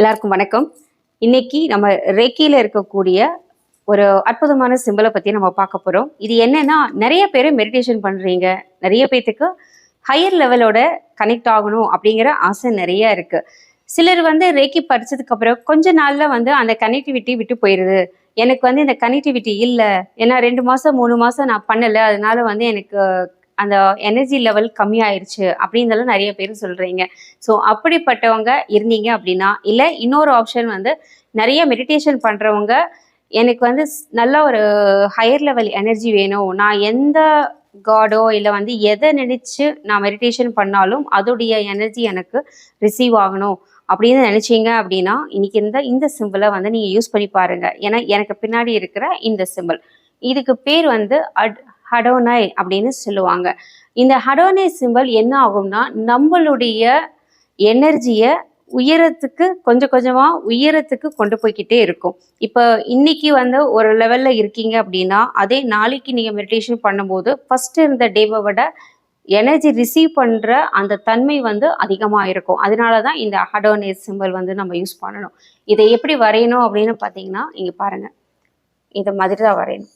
எல்லாருக்கும் வணக்கம். இன்னைக்கு நம்ம ரேக்கியில் இருக்கக்கூடிய ஒரு அற்புதமான சிம்பிளை பற்றி நம்ம பார்க்க போகிறோம் இது என்னன்னா நிறைய பேர் மெடிடேஷன் பண்ணுறீங்க நிறைய பேர்த்துக்கு ஹையர் லெவலோட கனெக்ட் ஆகணும் அப்படிங்கிற ஆசை நிறைய இருக்கு. சிலர் வந்து ரேக்கி படிச்சதுக்கு அப்புறம் கொஞ்ச நாள்ல வந்து அந்த கனெக்டிவிட்டி விட்டு போயிடுது எனக்கு வந்து இந்த கனெக்டிவிட்டி இல்லை. ஏன்னா ரெண்டு மாசம் மூணு மாசம் நான் பண்ணலை. அதனால வந்து எனக்கு அந்த எனர்ஜி லெவல் கம்மியாயிருச்சு அப்படின்றதும் நிறைய பேர் சொல்றீங்க. ஸோ அப்படிப்பட்டவங்க இருந்தீங்க அப்படின்னா இல்லை இன்னொரு ஆப்ஷன் வந்து நிறைய மெடிடேஷன் பண்றவங்க எனக்கு வந்து ஸ்- நல்ல ஒரு ஹையர் லெவல் எனர்ஜி வேணும். நான் எந்த காடோ இல்லை வந்து எதை நினைச்சு நான் மெடிடேஷன் பண்ணாலும் அதோடைய எனர்ஜி எனக்கு ரிசீவ் ஆகணும் அப்படின்னு நினைச்சீங்க அப்படின்னா இன்னைக்கு இந்த இந்த சிம்பிளை வந்து நீங்க யூஸ் பண்ணி பாருங்க. ஏன்னா எனக்கு பின்னாடி இருக்கிற இந்த சிம்பிள் இதுக்கு பேர் வந்து அட் ஹடோனை அப்படின்னு சொல்லுவாங்க. இந்த ஹடோனை சிம்பிள் என்ன ஆகும்னா நம்மளுடைய எனர்ஜியை உயரத்துக்கு கொஞ்சம் கொஞ்சமாக உயரத்துக்கு கொண்டு போய்கிட்டே இருக்கும். இப்போ இன்னைக்கு வந்து ஒரு லெவலில் இருக்கீங்க அப்படின்னா அதே நாளைக்கு நீங்கள் மெடிடேஷன் பண்ணும்போது ஃபஸ்ட்டு இருந்த டேவை விட எனர்ஜி ரிசீவ் பண்ணுற அந்த தன்மை வந்து அதிகமாக இருக்கும். அதனால தான் இந்த ஹடோனே சிம்பிள் வந்து நம்ம யூஸ் பண்ணணும். இதை எப்படி வரையணும் அப்படின்னு பார்த்தீங்கன்னா இங்கே பாருங்கள் இந்த மாதிரி தான் வரையணும்.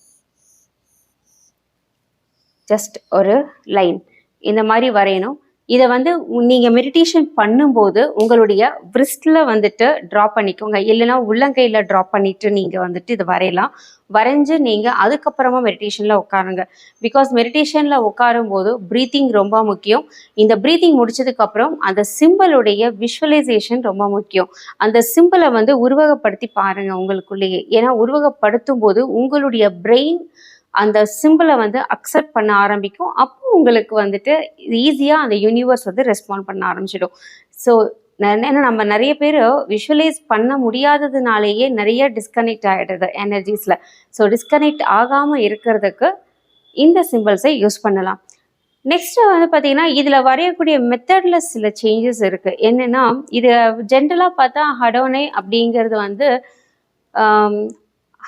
ஜஸ்ட் ஒரு லைன் இந்த மாதிரி வரையணும். இதை வந்து நீங்கள் நீங்க மெடிடேஷன் பண்ணும்போது உங்களுடைய wristல வந்துட்டு ட்ரா பண்ணிக்கோங்க. இல்லைன்னா உள்ளங்கையில ட்ரா பண்ணிட்டு நீங்க வந்துட்டு இது வரையலாம். வரைஞ்சு நீங்க அதுக்கப்புறமா மெடிடேஷன்ல உட்காருங்க. பிகாஸ் மெடிடேஷன்ல உட்காரும் போது ப்ரீத்திங் ரொம்ப முக்கியம். இந்த ப்ரீத்திங் முடிச்சதுக்கு அப்புறம் அந்த சிம்பிளுடைய விஷுவலைசேஷன் ரொம்ப முக்கியம். அந்த சிம்பிளை வந்து உருவகப்படுத்தி பாருங்க உங்களுக்குள்ளேயே. ஏன்னா உருவகப்படுத்தும் போது உங்களுடைய பிரெயின் அந்த சிம்பிளை வந்து அக்செப்ட் பண்ண ஆரம்பிக்கும். அப்போ உங்களுக்கு வந்துட்டு ஈஸியாக அந்த யூனிவர்ஸ் வந்து ரெஸ்பாண்ட் பண்ண ஆரம்பிச்சிடும். ஸோ ஏன்னா நம்ம நிறைய பேர் விஷுவலைஸ் பண்ண முடியாததுனாலேயே நிறைய டிஸ்கனெக்ட் ஆகிடுது எனர்ஜிஸில் ஸோ டிஸ்கனெக்ட் ஆகாமல் இருக்கிறதுக்கு இந்த சிம்பிள்ஸை யூஸ் பண்ணலாம். நெக்ஸ்ட் வந்து பார்த்தீங்கன்னா இதில் வரையக்கூடிய மெத்தடில் சில சேஞ்சஸ் இருக்குது என்னென்னா இது ஜென்ரலாக பார்த்தா ஹடோனே அப்படிங்கிறது வந்து um,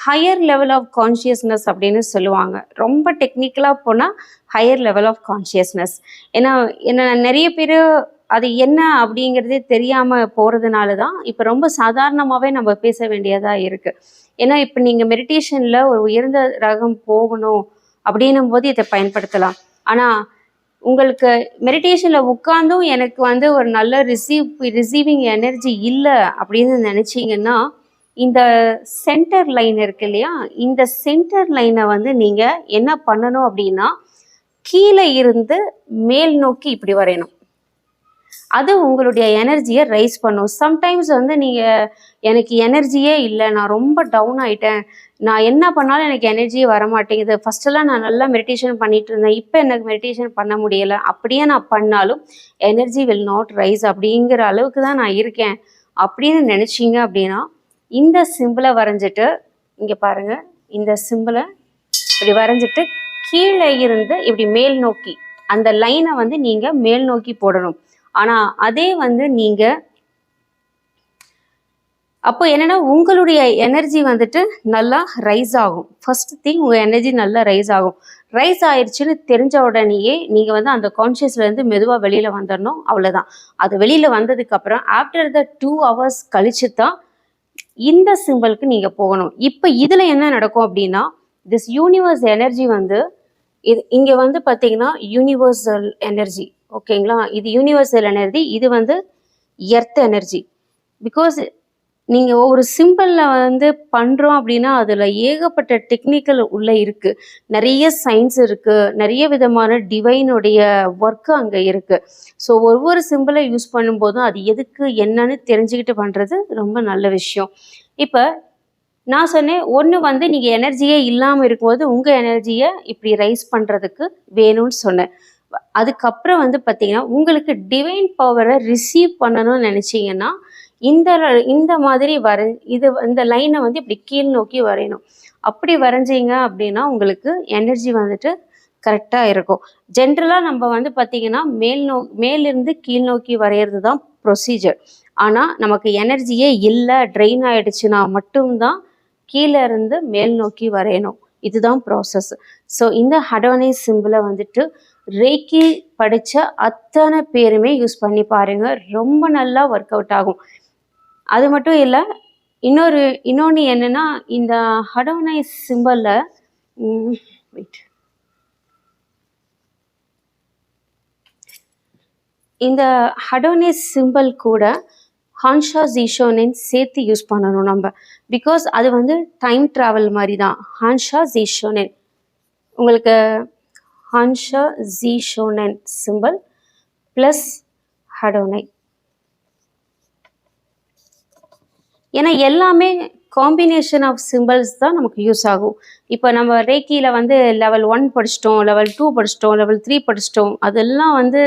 higher level of consciousness அப்படின்னு சொல்லுவாங்க. ரொம்ப டெக்னிக்கலாக போனால் ஹையர் லெவல் ஆஃப் கான்ஷியஸ்னஸ் ஏன்னா என்ன நிறைய பேர் அது என்ன அப்படிங்கிறதே தெரியாமல் போகிறதுனால தான் இப்போ ரொம்ப சாதாரணமாகவே நம்ம பேச வேண்டியதாக இருக்குது ஏன்னா இப்போ நீங்கள் மெடிடேஷனில் ஒரு உயர்ந்த ரகம் போகணும் அப்படின்னும் போது இதை பயன்படுத்தலாம். ஆனால் உங்களுக்கு மெடிடேஷனில் உட்காந்தும் எனக்கு வந்து ஒரு நல்ல ரிசீவ் ரிசீவிங் எனர்ஜி இல்லை அப்படின்னு நினச்சிங்கன்னா இந்த சென்டர் லைன் இருக்கு இல்லையா? இந்த சென்டர் லைனை வந்து நீங்கள் என்ன பண்ணணும் அப்படின்னா கீழே இருந்து மேல் நோக்கி இப்படி வரையணும். அது உங்களுடைய எனர்ஜியை ரைஸ் பண்ணும். சம்டைம்ஸ் வந்து நீங்கள் எனக்கு எனர்ஜியே இல்லை நான் ரொம்ப டவுன் ஆகிட்டேன் நான் என்ன பண்ணாலும் எனக்கு எனர்ஜியே வர மாட்டேங்குது நான் நல்லா மெடிடேஷன் பண்ணிட்டு இருந்தேன். இப்போ எனக்கு மெடிடேஷன் பண்ண முடியலை. அப்படியே நான் பண்ணாலும் எனர்ஜி வில் நாட் ரைஸ் அப்படிங்கிற அளவுக்கு தான் நான் இருக்கேன் அப்படின்னு நினச்சிங்க அப்படின்னா இந்த சிம்பிளை வரைஞ்சிட்டு இங்கே பாருங்கள் இந்த சிம்பிளை இப்படி வரைஞ்சிட்டு கீழே இருந்து இப்படி மேல் நோக்கி அந்த லைனை வந்து நீங்கள் மேல் நோக்கி போடணும். ஆனால் அதே வந்து நீங்கள் அப்போ என்னென்னா உங்களுடைய எனர்ஜி வந்துட்டு நல்லா ரைஸ் ஆகும். ஃபர்ஸ்ட் திங் உங்கள் எனர்ஜி நல்லா ரைஸ் ஆகும். ரைஸ் ஆயிடுச்சுன்னு தெரிஞ்ச உடனேயே நீங்கள் வந்து அந்த கான்ஷியஸ்லேருந்து மெதுவாக வெளியில் வந்துடணும் அவ்வளோதான் அது வெளியில் வந்ததுக்கப்புறம் ஆஃப்டர் த டூ ஹவர்ஸ் கழிச்சு தான் இந்த சிம்பிளுக்கு நீங்கள் போகணும். இப்போ இதில் என்ன நடக்கும் அப்படின்னா திஸ் யூனிவர்ஸ் எனர்ஜி வந்து இது இங்கே வந்து பார்த்தீங்கன்னா யூனிவர்சல் எனர்ஜி ஓகேங்களா இது யூனிவர்சல் எனர்ஜி இது வந்து எர்த் எனர்ஜி பிகாஸ் நீங்கள் ஒரு சிம்பிளில் வந்து பண்ணுறோம் அப்படின்னா அதில் ஏகப்பட்ட டெக்னிக்கல் உள்ளே இருக்குது நிறைய சயின்ஸ் இருக்குது நிறைய விதமான டிவைனுடைய ஒர்க்கு அங்கே இருக்குது ஸோ ஒவ்வொரு சிம்பிளை யூஸ் பண்ணும்போதும் அது எதுக்கு என்னன்னு தெரிஞ்சுக்கிட்டு பண்ணுறது ரொம்ப நல்ல விஷயம். இப்போ நான் சொன்னேன் ஒன்று வந்து நீங்கள் எனர்ஜியே இல்லாமல் இருக்கும்போது உங்கள் எனர்ஜியை இப்படி ரைஸ் பண்ணுறதுக்கு வேணும்னு சொன்னேன். அதுக்கப்புறம் வந்து பார்த்தீங்கன்னா உங்களுக்கு டிவைன் பவரை ரிசீவ் பண்ணணும்னு நினச்சிங்கன்னா இந்த இந்த மாதிரி வர இது இந்த லைனை வந்து இப்படி கீழ் நோக்கி வரையணும். அப்படி வரைஞ்சீங்க அப்படின்னா உங்களுக்கு எனர்ஜி வந்துட்டு கரெக்டாக இருக்கும். ஜென்ரலாக நம்ம வந்து பார்த்தீங்கன்னா மேல் நோ மேலிருந்து கீழ் நோக்கி வரைகிறது தான் ப்ரொசீஜர் ஆனால் நமக்கு எனர்ஜியே இல்லை ட்ரெயின் ஆகிடுச்சுன்னா மட்டும்தான் கீழே இருந்து மேல் நோக்கி வரையணும். இதுதான் ப்ராசஸ் ஸோ இந்த ஹடோனை சிம்பிளை வந்துட்டு ரேக்கி படித்த அத்தனை பேருமே யூஸ் பண்ணி பாருங்க. ரொம்ப நல்லா ஒர்க் அவுட் ஆகும். அது மட்டும் இல்லை இன்னொரு இன்னொன்று என்னென்னா இந்த ஹடோனை சிம்பலில் வெயிட் இந்த ஹடோனிஸ் சிம்பல் கூட ஹான்ஷா ஜீஷோனின் சேர்த்து யூஸ் பண்ணணும் நம்ம. பிகாஸ் அது வந்து டைம் ட்ராவல் மாதிரி தான் ஹான்ஷா ஜீஷோனின் உங்களுக்கு ஹான்ஷா ஜீஷோனன் சிம்பல் ப்ளஸ் ஹடோனை ஏன்னா எல்லாமே காம்பினேஷன் ஆஃப் சிம்பிள்ஸ் தான் நமக்கு யூஸ் ஆகும். இப்போ நம்ம ரேக்கியில் வந்து லெவல் ஒன் படிச்சிட்டோம் லெவல் டூ படிச்சிட்டோம் லெவல் த்ரீ படிச்சிட்டோம் அதெல்லாம் வந்து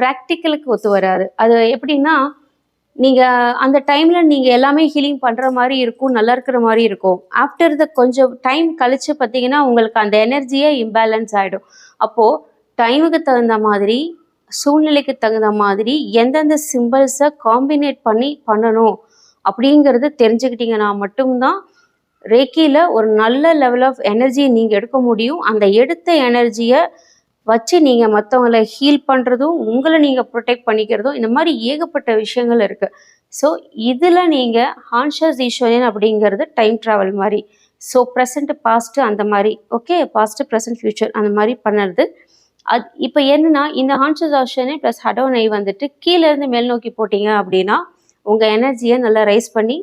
ப்ராக்டிக்கலுக்கு ஒத்து வராது. அது எப்படின்னா நீங்கள் அந்த டைமில் நீங்கள் எல்லாமே ஹீலிங் பண்ணுற மாதிரி இருக்கும் நல்லா இருக்கிற மாதிரி இருக்கும். ஆஃப்டர் த கொஞ்சம் டைம் கழித்து பார்த்தீங்கன்னா உங்களுக்கு அந்த எனர்ஜியே இம்பேலன்ஸ் ஆகிடும் அப்போது டைமுக்கு தகுந்த மாதிரி சூழ்நிலைக்கு தகுந்த மாதிரி எந்தெந்த சிம்பிள்ஸை காம்பினேட் பண்ணி பண்ணணும் அப்படிங்கிறது தெரிஞ்சுக்கிட்டீங்கன்னா மட்டும்தான் ரேக்கியில் ஒரு நல்ல லெவல் ஆஃப் எனர்ஜியை நீங்கள் எடுக்க முடியும். அந்த எடுத்த எனர்ஜியை வச்சு நீங்கள் மற்றவங்கள ஹீல் பண்ணுறதும் உங்களை நீங்கள் ப்ரொடெக்ட் பண்ணிக்கிறதும் இந்த மாதிரி ஏகப்பட்ட விஷயங்கள் இருக்குது ஸோ இதில் நீங்கள் ஹான்ஷஸ் ஈஸ்வரன் அப்படிங்கிறது டைம் ட்ராவல் மாதிரி. ஸோ ப்ரெசண்ட்டு பாஸ்ட்டு அந்த மாதிரி ஓகே பாஸ்ட்டு ப்ரெசன்ட் ஃப்யூச்சர் அந்த மாதிரி பண்ணுறது. அது இப்போ என்னென்னா இந்த ஹான்ஷஸ் ஆப்ஷனே ப்ளஸ் ஹடோனை வந்துட்டு கீழேருந்து மேல் நோக்கி போட்டிங்க அப்படின்னா உங்கள் எனர்ஜியை நல்லா ரைஸ் பண்ணி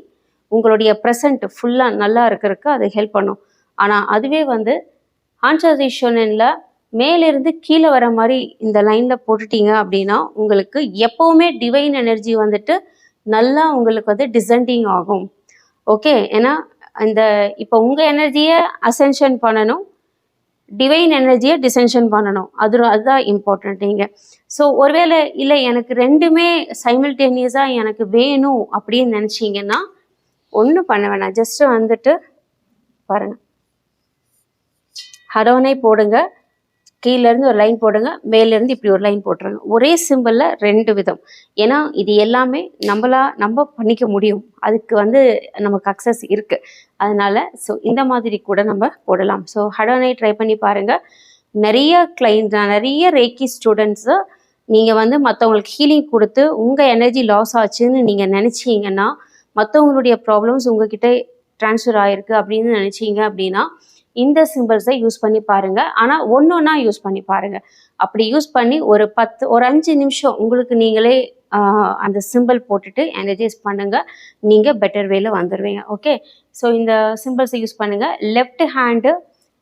உங்களுடைய ப்ரெசண்ட் ஃபுல்லாக நல்லா இருக்கிறதுக்கு அது ஹெல்ப் பண்ணும். ஆனால் அதுவே வந்து ஹான்ஷஸ் ஈஸ்வரனில் மேலிருந்து கீழே வர மாதிரி இந்த லைனில் போட்டுட்டீங்க அப்படின்னா உங்களுக்கு எப்போவுமே டிவைன் எனர்ஜி வந்துட்டு நல்லா உங்களுக்கு வந்து டிசெண்டிங் ஆகும். ஓகே ஏன்னா இந்த இப்போ உங்கள் எனர்ஜியை அசென்ஷன் பண்ணணும் டிவைன் எனர்ஜியை டிசென்ஷன் பண்ணணும். அது அதுதான் இம்பார்ட்டன்ட் நீங்கள் ஸோ ஒருவேளை இல்லை எனக்கு ரெண்டுமே சைமில்டேனியஸாக எனக்கு வேணும் அப்படின்னு நினச்சிங்கன்னா ஒன்றும் பண்ண வேணாம். ஜஸ்ட்டு வந்துட்டு பாருங்கள் ஹடோனை போடுங்க. கீழேருந்து ஒரு லைன் போடுங்க மேலேருந்து இப்படி ஒரு லைன் போட்டுருங்க. ஒரே சிம்பிளில் ரெண்டு விதம். ஏன்னா இது எல்லாமே நம்மளா நம்ம பண்ணிக்க முடியும். அதுக்கு வந்து நமக்கு அக்சஸ் இருக்குது அதனால் ஸோ இந்த மாதிரி கூட நம்ம போடலாம். ஸோ ஹடோனை ட்ரை பண்ணி பாருங்கள் நிறைய கிளைண்ட் நிறைய ரேக்கி ஸ்டூடெண்ட்ஸு நீங்கள் வந்து மற்றவங்களுக்கு ஹீலிங் கொடுத்து உங்கள் எனர்ஜி லாஸ் ஆச்சுன்னு நீங்கள் நினச்சிங்கன்னா மற்றவங்களுடைய ப்ராப்ளம்ஸ் உங்ககிட்ட ட்ரான்ஸ்ஃபர் ஆகிருக்கு அப்படின்னு நினச்சிங்க அப்படின்னா இந்த சிம்பிள்ஸை யூஸ் பண்ணி பாருங்கள் ஆனால் ஒன்று ஒன்றா யூஸ் பண்ணி பாருங்கள் அப்படி யூஸ் பண்ணி ஒரு பத்து ஒரு அஞ்சு நிமிஷம் உங்களுக்கு நீங்களே அந்த சிம்பிள் போட்டுட்டு எனர்ஜைஸ் பண்ணுங்கள் நீங்கள் பெட்டர் வேல வந்துடுவீங்க ஓகே ஸோ இந்த சிம்பிள்ஸை யூஸ் பண்ணுங்கள் லெஃப்ட் ஹேண்டு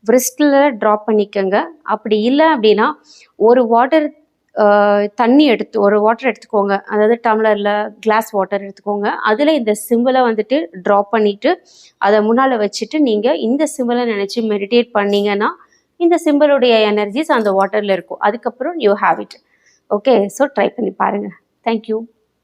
wristல ட்ராப் பண்ணிக்கோங்க. அப்படி இல்லை அப்படின்னா ஒரு வாட்டர் தண்ணி எடுத்து ஒரு வாட்டர் எடுத்துக்கோங்க. அதாவது டம்ளரில் கிளாஸ் வாட்டர் எடுத்துக்கோங்க. அதில் இந்த சிம்பிளை வந்துட்டு ட்ராப் பண்ணிவிட்டு அதை முன்னால் வச்சுட்டு நீங்கள் இந்த சிம்பிளை நினச்சி மெடிடேட் பண்ணிங்கன்னா இந்த சிம்பிளுடைய எனர்ஜிஸ் அந்த வாட்டரில் இருக்கும். அதுக்கப்புறம் you have it okay so try பண்ணி பாருங்கள் தேங்க்யூ